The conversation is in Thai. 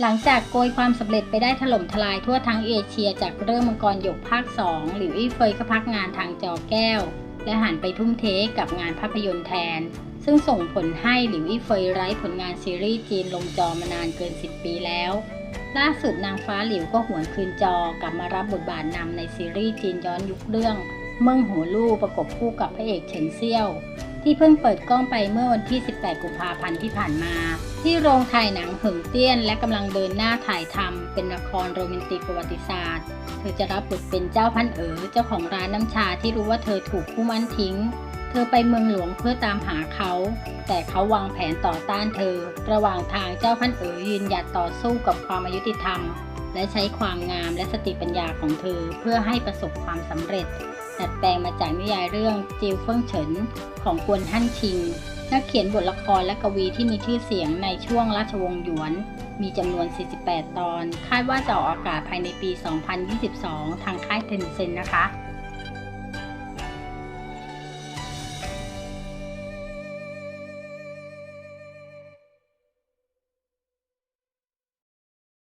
หลังจากโกยความสำเร็จไปได้ถล่มทลายทั่วทั้งเอเชียจากเรื่องมังกรหยกภาค 2 หลิวอี้เฟยก็พักงานทางจอแก้ว และหันไปทุ่มเทกับงานภาพยนตร์แทน ซึ่งส่งผลให้หลิวอี้เฟยไร้ผลงานซีรีส์จีนลงจอมานานเกิน 10 ปีแล้ว ล่าสุดนางฟ้าหลิวก็หวนคืนจอกลับมารับบทบาทนำในซีรีส์จีนย้อนยุคเรื่องเมืองหัวลู่ประกบคู่กับพระเอกเฉินเซี่ยว ที่เพิ่งเปิดกล้องไปเมื่อวันที่ 18 กุมภาพันธ์ที่ผ่านมา ที่โรงถ่ายหนังหิงเตี้ยน และกำลังเดินหน้าถ่ายทำเป็นละครโรแมนติกประวัติศาสตร์ เธอจะรับบทเป็นเจ้าพันเอ๋อเจ้าของร้านน้ำชาที่รู้ว่าเธอถูกผู้มั่นทิ้ง เธอไปเมืองหลวงเพื่อตามหาเขา แต่เขาวางแผนต่อต้านเธอ ระหว่างทางเจ้าพันเอ๋อยืนหยัดต่อสู้กับความอายุติธรรม และใช้ความงามและสติปัญญาของเธอเพื่อให้ประสบความสำเร็จ ดัดแปลงมาจากนิยายเรื่องจิวเฟิงเฉินของกวนฮั่นชิงนักเขียนบทละครและกวีที่มีชื่อเสียงในช่วงราชวงศ์หยวน มีจำนวน 48 ตอน คาดว่าจะออกอากาศภายในปี 2022 ทางค่ายเทนเซ็นนะคะ